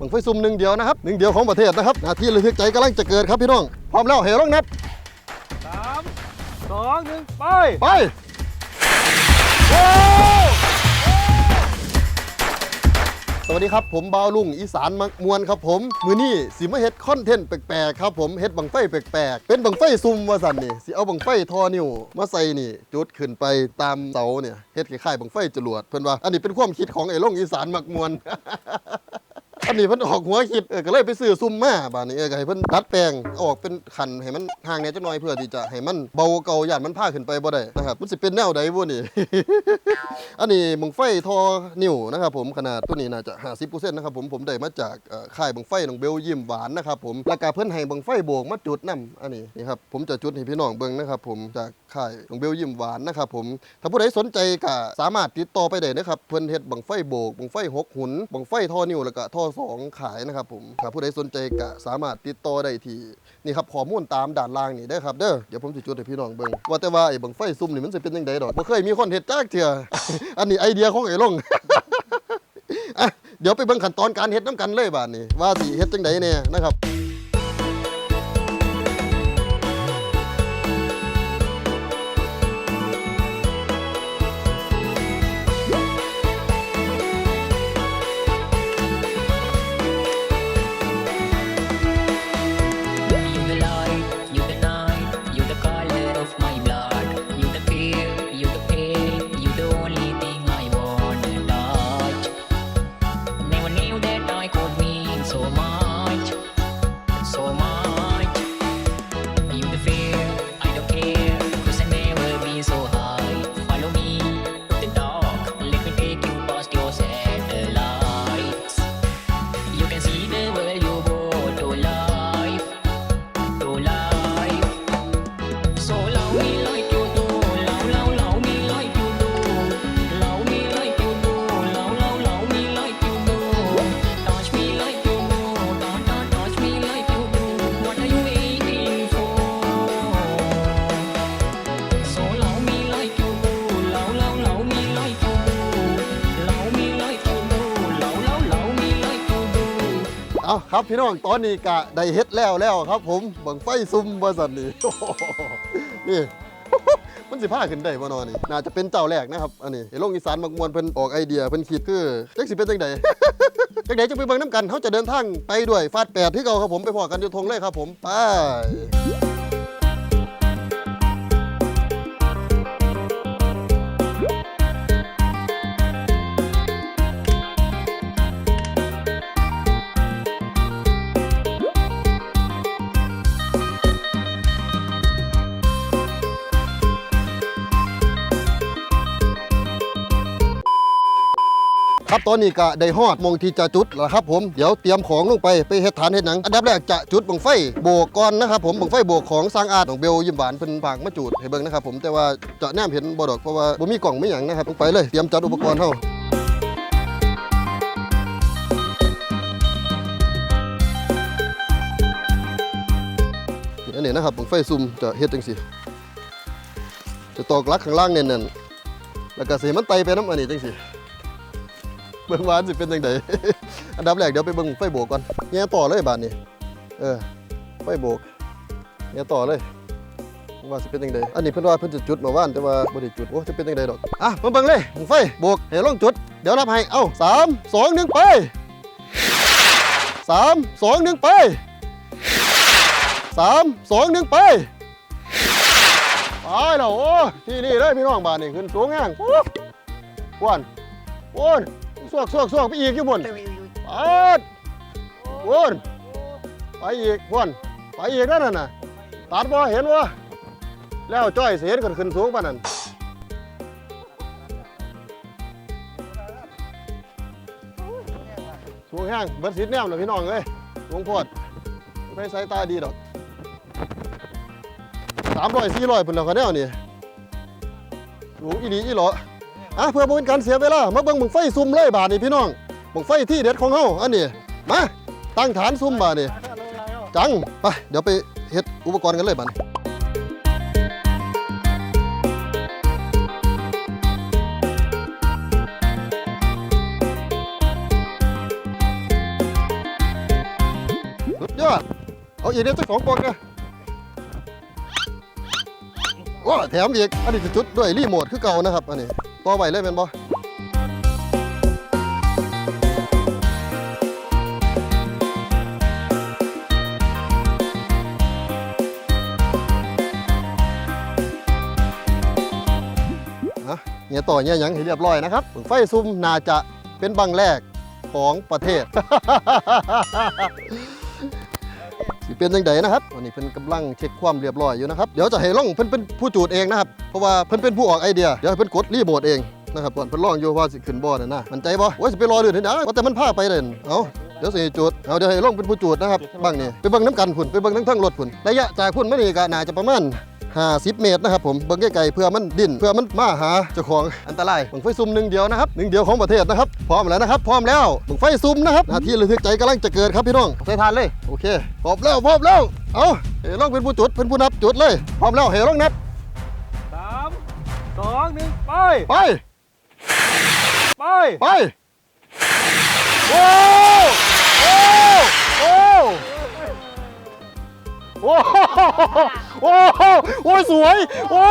บังไฟซุ่มหนึ่งเดียวนะครับหนึ่งเดียวของประเทศนะครับหนาทีระทึกใจกำลังจะเกิดครับพี่น้องพร้อมแล้วเฮลงนัดสามสองหนึ่งไปไปสวัสดีครับผมบาวลุงอีสานมักมวนครับผม มือนี่สิมาเฮ็ดคอนเทนต์แปลกๆครับผมเฮ็ดบังไฟแปลกๆ เป็นบังไฟซุ่มว่าสันนี่สิเอาบังไฟทอนิ้วมาใส่นี่จุดขึ้นไปตามเสาเนี่ยเฮ็ดคล้ายๆบังไฟจรวดเพิ่นว่า อันนี้เป็นความคิดของไอ้ลุงอีสานมักมวน อันนี้เพิ่นออกหัวคิดเออก็เลยไปซื้อซุ่มมาบาดนี้เออก็ให้เพิ่นดัดแปลงออกเป็นขันให้มันห่างแหน่จักหน่อยเพื่อที่จะให้มันเบาเก่าย่านมันพาขึ้นไปบ่ได้นะครับมันสิเป็นแนวใดบ่นี่ อันนี้บังไฟทอนิ้วนะครับผมขนาดตัวนี้น่าจะ 50%นะครับผมผมได้มาจากเอ่อค่ายบังไฟของเบลยิมหวานนะครับผมแล้วก็เพิ่นให้บังไฟโบกมาจุดนํอันนี้นี่ครับผมจะจุดให้พี่น้องเบิ่งนะครับผมจากค่ายของเบลยิมหวานนะครับผมถ้าผู้ใดสนใจก็สามารถติดต่อไปได้นะครับเพิ่นเฮ็ดบังไฟโบกบังไฟหกหุนบังไฟทอนิ้วแล้วก็ทอสของขายนะครับผมถ้าผู้ใดสนใจก็สามารถติดต่อได้ที่นี่ครับข้อมูลตามด่านล่างนี่ได้ครับเด้อเดี๋ยวผมจะจุดให้พี่น้องเบิ่งว่าแต่ว่าไอ้บังไฟซุ่มนี่มันจะเป็นยังไงดอกบ่เคยมีคนเฮ็ดจักเทื่ออันนี้ไอเดียของไอ้ลงอะเดี๋ยวไปเบิ่งขั้นตอนการเฮ็ดน้ำกันเลยบาดนี้ว่าสิเฮ็ดจังไดแน่นะครับ เอาครับพี่น้องตอนนี้กะได้เฮ็ดแล้วแล้วครับผมบังไฟซุ่มบริสันนี่นี่มันสิพาขึ้นได้บ่นอนนี่น่าจะเป็นเจ้าแรกนะครับอันนี้ไอ้โลกอีสานมักมวนเพิ่นออกไอเดียเพิ่นคิดคือจักสิเป็นจังไดจังไดจะไปเบิ่งน้ำกันเขาจะเดินทางไปด้วยฟาดแปดที่เก่าครับผมไปพอกันอยู่ทงเลยครับผมไป ครับตอนนี้ก็ได้ฮอดมองที่จะจุดแล้วครับผมเดี๋ยวเตรียมของลงไปไปเฮ็ดฐานเฮ็ดหนังอันดับแรกจะจุดบังไฟโบกก่อนนะครับผมบังไฟโบกของสร้างอาร์ตของเบลยิ้มหวานเพิ่นฝากมาจุดให้เบิ่งนะครับผมแต่ว่าจะแนมเห็นบ่ดอกเพราะว่าบ่มีกล่องไม่หยังนะครับลงไปเลยเตรียมจัดอุปกรณ์เฮาอันนี้นะครับบังไฟซุ่มจะเฮ็ดจังซี่จะตอกลักข้างล่างแน่นๆแล้วก็สิมันไตไปน้ำอันนี้จังซี่ เบิ่งวานสิเป็นจังไดอันดับแรกเดี๋ยวไปเบิ่งไฟโบกก่อนแง่ต่อเลยบาดนี้เออไฟโบกแง่ต่อเลยว่าสิเป็นจังไดอันนี้เพิ่นว่าเพิ่นจะจุดเมื่อวานแต่ว่าบ่ได้จุดโอ้จะเป็นจังไดดอกอะมาเบิ่งเลยบั้งไฟโบกให้ลองจุด เดี๋ยวนับให้เอ้าสามสองหนึ่งไปสามสองหนึ่งไปสามสองหนึ่งไปไปแล้วโอ้ที่นี่เลยพี่น้องบ้านนี่ขึ้นสูงแห้งโอ้ว้วนว้วน สวกสวกสวกไปอีกอยู่บนปัดวนไปอีกวนไปอีกนั่นน่ะตัดบ่เห็นวะแล้วจ้อยเสียนกันขึ้นสูงปานนั้นสูงแห้งเบิดสิทธิ์แนมเลยพี่น้องเอ้ยสูงโพดไปสายตาดีดอกสามร้อยสี่ร้อยเป็นแล้วก็แนวนี่สูงอีหลีอีหลอ อะเพื่อบ่เป็นการเสียเวลามาเบิ่งมึงไฟซุ่มเลยบาดนี่พี่น้องบังไฟที่เด็ดของเฮาอันนี้มาตั้งฐานซุ่มมานี่จังไปเดี๋ยวไปเฮ็ดอุปกรณ์กันเลยบัดยอดเอาอีกเดียวสักสองกล่องนะโอ้แถมอีกอันนี้จะจุดด้วยรีโมทคือเก่านะครับอันนี้ ต่อไปเลยเป็นบ่ฮะเนี่ยต่อเนี่ยยังให้เรียบร้อยนะครับไฟซุ่มน่าจะเป็นบังแรกของประเทศ สิเป็นยังไงนะครับวันนี้เพิ่นกำลังเช็คความเรียบร้อยอยู่นะครับเดี๋ยวจะให้ล่องเพิ่นเป็นผู้จูดเองนะครับเพราะว่าเพิ่นเป็นผู้ออกไอเดียเดี๋ยวเพิ่นกดรีโมทเองนะครับก่อนเพิ่นล่องอยู่ว่าสิขึ้นบ่อน่ะนะมันใจบ่โอ้ยสิไปรอเดือนเห็นะว่าแต่มันพาไปเด่นเอาเดี๋ยวสิจูดเอาเดี๋ยวให้ล่องเป็นผู้จูดนะครับบ้างนี่ไปเบิ่งน้ำกันพุ่นไปเบิ่งทั้งทั้งรถพุ่นระยะจากพุ่นมานี่ก็น่าจะประมาณ 50 เมตรนะครับผมเบิ่งไกลๆเพื่อมันดิ้นเพื่อมันมาหาเจ้าของอันตรายบังไฟซุ่มหนึ่งเดียวนะครับหนึ่งเดียวของประเทศนะครับพร้อมแล้วนะครับพร้อมแล้วบังไฟซุ่มนะครับหน้าที่ระทึกใจกำลังจะเกิดครับพี่น้องใส่ทานเลยโอเคพร้อมแล้วพร้อมแล้วเอาเฮล่องเป็นผู้จุดเป็นผู้นับจุดเลยพร้อมแล้วเฮล่องนับสามสองหนึ่งไปไปไปไป โอ้สวยโอ้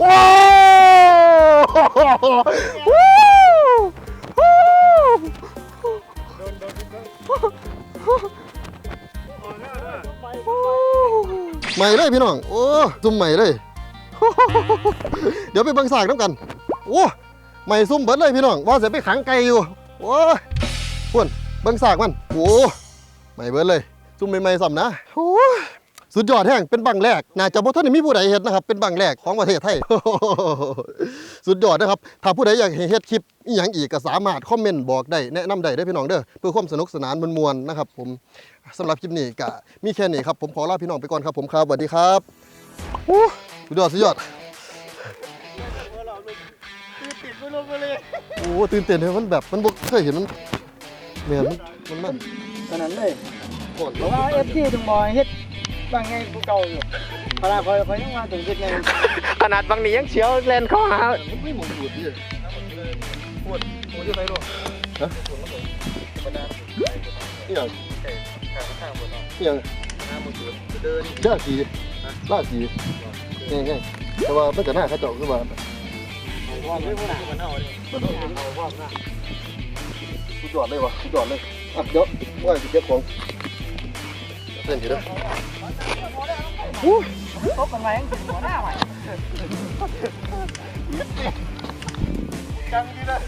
โอ้โอ้ใหม่เลยพี่น้อง โอ้ซุ่มใหม่เลย เดี๋ยวไปเบิ่งสากน้ำกัน โอ้ใหม่ซุ่มเบิดเลยพี่น้อง ว่าจะไปขังไก่อยู่ โอ้พุ่นเบิ่งสากมัน โอ้ใหม่เบิดเลย ซุ่มใหม่ๆสัมนะโอ้ สุดยอดแห้งเป็นบังแรกน่าจะบ่ทันได้มีผู้ใดเฮ็ดนะครับ เป็นบังแรกของประเทศไทย สุดยอดนะครับ ถ้าผู้ใดอยากให้เฮ็ดคลิปอีหยังอีกก็สามารถคอมเมนต์บอกได้แนะนำได้เด้อพี่น้องเด้อเพื่อความสนุกสนานมวลๆนะครับ ผมสำหรับคลิปนี้ก็มีแค่นี้ครับผมขอลาพี่น้องไปก่อนครับผมครับสวัสดีครับโอ้สุดยอดสุดยอด ติดไม่ลงไปเลยโอ้ตื่นเต้นเลยมันแบบมันบ่เคยเห็นมันแม่นมันมันมันขนาดเลย ก่อน เพราะว่าเอฟซีถึงบอยเฮ็ด บางไงกูเก่าอยู่ขนาดคอยคอยังมาถึงจุดนึงขนาดบางนี้ยังเฉียวเลนเข้าหาไม่หมองดูดดิปวดปวดที่ไหนลูกนี่ยังเอี่ยังหน้าบนจุดเดินล่าสีล่าสีง่ายแต่ว่าไมันจะหน้าเขาเจ้าคือว่าไม่พูดหนามันเอาดิมันเอาว่าหน้าสุดยอดเลยวะสุดยอดเลยอะเดี๋ยวว่าจะเก็บของ เส้นอยู่ด้อตบกันไหมหัวหน้าใหม่จังดีเลย